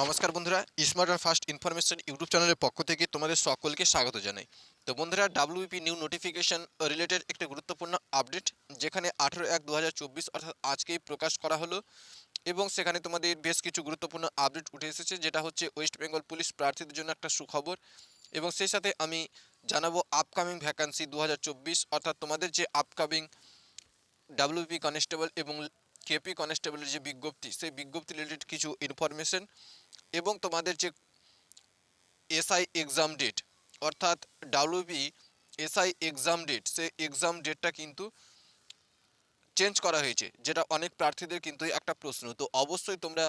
নমস্কার বন্ধুরা smart and fast information YouTube চ্যানেলের পক্ষ থেকে তোমাদের সকলকে স্বাগত জানাই। তো বন্ধুরা ডাব্লিউপি নিউ নোটিফিকেশন রিলেটেড একটি গুরুত্বপূর্ণ আপডেট যেখানে আঠেরো এক দু অর্থাৎ আজকেই প্রকাশ করা হলো এবং সেখানে তোমাদের বেশ কিছু গুরুত্বপূর্ণ আপডেট উঠে এসেছে, যেটা হচ্ছে ওয়েস্ট বেঙ্গল পুলিশ প্রার্থীদের জন্য একটা সুখবর এবং সেই সাথে আমি জানাব আপকামিং ভ্যাকান্সি দু হাজার চব্বিশ, অর্থাৎ তোমাদের যে আপকামিং ডাব্লিউপি কনস্টেবল এবং কেপি কনস্টেবলের যে বিজ্ঞপ্তি, সেই বিজ্ঞপ্তি রিলেটেড কিছু ইনফরমেশন এবং তোমাদের যে এসআই এক্সাম ডেট অর্থাৎ ডাব্লিউবি এসআই এক্সাম ডেট সেই এক্সাম ডেটটা কিন্তু চেঞ্জ করা হয়েছে, যেটা অনেক প্রার্থীদের কিন্তু একটা প্রশ্ন। তো অবশ্যই তোমরা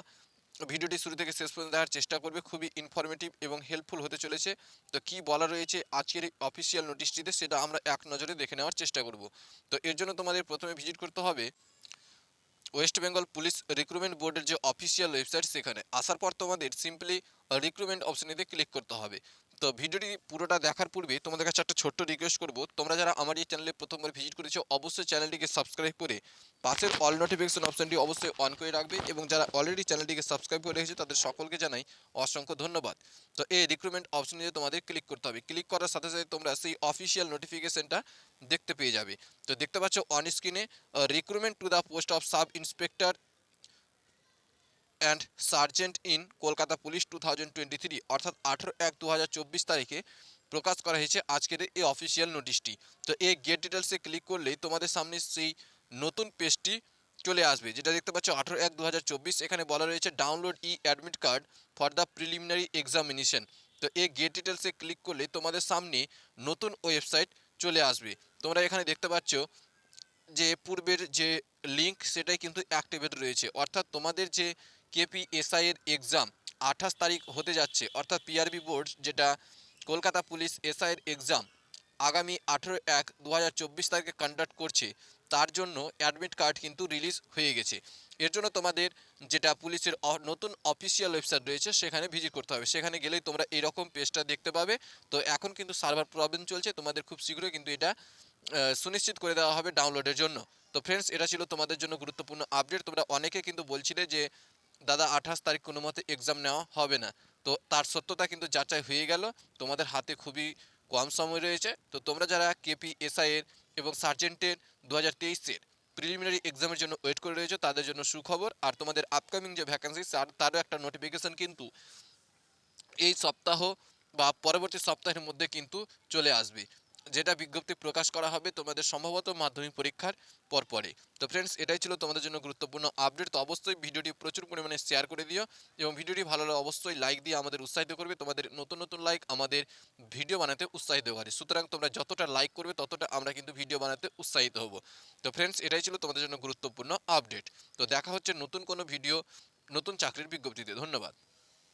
ভিডিওটি শুরু থেকে শেষ পর্যন্ত দেখার চেষ্টা করবে, খুবই ইনফরমেটিভ এবং হেল্পফুল হতে চলেছে। তো কি বলা রয়েছে আজকের এই অফিসিয়াল নোটিশটিতে সেটা আমরা এক নজরে দেখে নেওয়ার চেষ্টা করব। তো এর জন্য তোমাদের প্রথমে ভিজিট করতে হবে ওয়েস্ট বেঙ্গল পুলিশ রিক্রুটমেন্ট বোর্ডের যে অফিসিয়াল ওয়েবসাইট সেখানে, আসার পর তোমাদের সিম্পলি রিক্রুটমেন্ট অপশনেতে ক্লিক করতে হবে। তো ভিডিওটি পুরোটা দেখার পূর্বে তোমাদের কাছে একটা ছোট্ট রিকোয়েস্ট করব। তোমরা যারা আমার এই চ্যানেলে প্রথমবার ভিজিট করেছ, অবশ্যই চ্যানেলটিকে সাবস্ক্রাইব করে পাশের অল নোটিফিকেশন অপশনটি অবশ্যই অন করে রাখবে এবং যারা অলরেডি চ্যানেলটিকে সাবস্ক্রাইব করে রেখেছে, তাদের সকলকে জানাই অসংখ্য ধন্যবাদ। তো এই রিক্রুটমেন্ট অপশনে তোমাদের ক্লিক করতে হবে ক্লিক করার সাথে সাথে তোমরা সেই অফিসিয়াল নোটিফিকেশনটা দেখতে পেয়ে যাবে। তো দেখতে পাচ্ছ অন স্ক্রিনে recruitment to the post of sub inspector and sergeant in Kolkata police two thousand twenty three, অর্থাৎ আঠেরো এক দু হাজার চব্বিশ তারিখে প্রকাশ করা হয়েছে আজকের এই অফিসিয়াল নোটিশটি তো এই গেট ডিটেলসে ক্লিক করলেই তোমাদের সামনে সেই নতুন পেজটি চলে আসবে। যেটা দেখতে পাচ্ছ আঠেরো এক দু এখানে বলা রয়েছে download E admit card for the preliminary examination তো এই গেট ডিটেলসে ক্লিক করলে তোমাদের সামনে নতুন ওয়েবসাইট চলে আসবে। তোমরা এখানে দেখতে পাচ্ছ যে পূর্বের যে লিঙ্ক সেটাই কিন্তু অ্যাক্টিভেট রয়েছে। অর্থাৎ তোমাদের যে কেপিএসআই এর এক্সাম আঠাশ তারিখ হতে যাচ্ছে, অর্থাৎ পিআরবি বোর্ড যেটা কলকাতা পুলিশ এসআই এর এক্সাম আগামী আঠেরো এক দু হাজার চব্বিশ তারিখে কন্ডাক্ট করছে, তার জন্য অ্যাডমিট কার্ড কিন্তু রিলিজ হয়ে গেছে। এর জন্য তোমাদের যেটা পুলিশের নতুন অফিসিয়াল ওয়েবসাইট রয়েছে, সেখানে ভিজিট করতে হবে। সেখানে গেলেই তোমরা এরকম পেজটা দেখতে পাবে। তো এখন কিন্তু সার্ভার প্রবলেম চলছে, তোমাদের খুব শীঘ্রই কিন্তু এটা সুনিশ্চিত করে দেওয়া হবে ডাউনলোডের জন্য। তো ফ্রেন্ডস এটা ছিল তোমাদের জন্য গুরুত্বপূর্ণ আপডেট তোমরা অনেকে কিন্তু বলছিলে যে দাদা, আঠাশ তারিখ কোনো মতে এক্সাম নেওয়া হবে না। তো তার সত্যতা কিন্তু যাচাই হয়ে গেল। তোমাদের হাতে খুবই কম সময় রয়েছে। তো তোমরা যারা কেপি এসআই এর এবং সার্জেন্টের দু হাজার তেইশের প্রিলিমিনারি এক্সামের জন্য ওয়েট করে রয়েছে, তাদের জন্য সুখবর। আর তোমাদের আপকামিং যে ভ্যাকেন্সি তারও একটা নোটিফিকেশন কিন্তু এই সপ্তাহ বা পরবর্তী সপ্তাহের মধ্যে কিন্তু চলে আসবে। যেটা বিজ্ঞপ্তি প্রকাশ করা হবে তোমাদের সম্ভবত মাধ্যমিক পরীক্ষার পরপরে তো ফ্রেন্ডস এটাই ছিল তোমাদের জন্য গুরুত্বপূর্ণ আপডেট তো অবশ্যই ভিডিওটি প্রচুর পরিমাণে শেয়ার করে দিও এবং ভিডিওটি ভালো লাগলে অবশ্যই লাইক দিয়ে আমাদের উৎসাহিত করবে। তোমাদের নতুন নতুন লাইক আমাদের ভিডিও বানাতে উৎসাহিত করে। সুতরাং তোমরা যতটা লাইক করবে, ততটা আমরা কিন্তু ভিডিও বানাতে উৎসাহিত হব। তো ফ্রেন্ডস এটাই ছিল তোমাদের জন্য গুরুত্বপূর্ণ আপডেট তো দেখা হচ্ছে নতুন কোনো ভিডিও নতুন চাকরির বিজ্ঞপ্তিতে। ধন্যবাদ।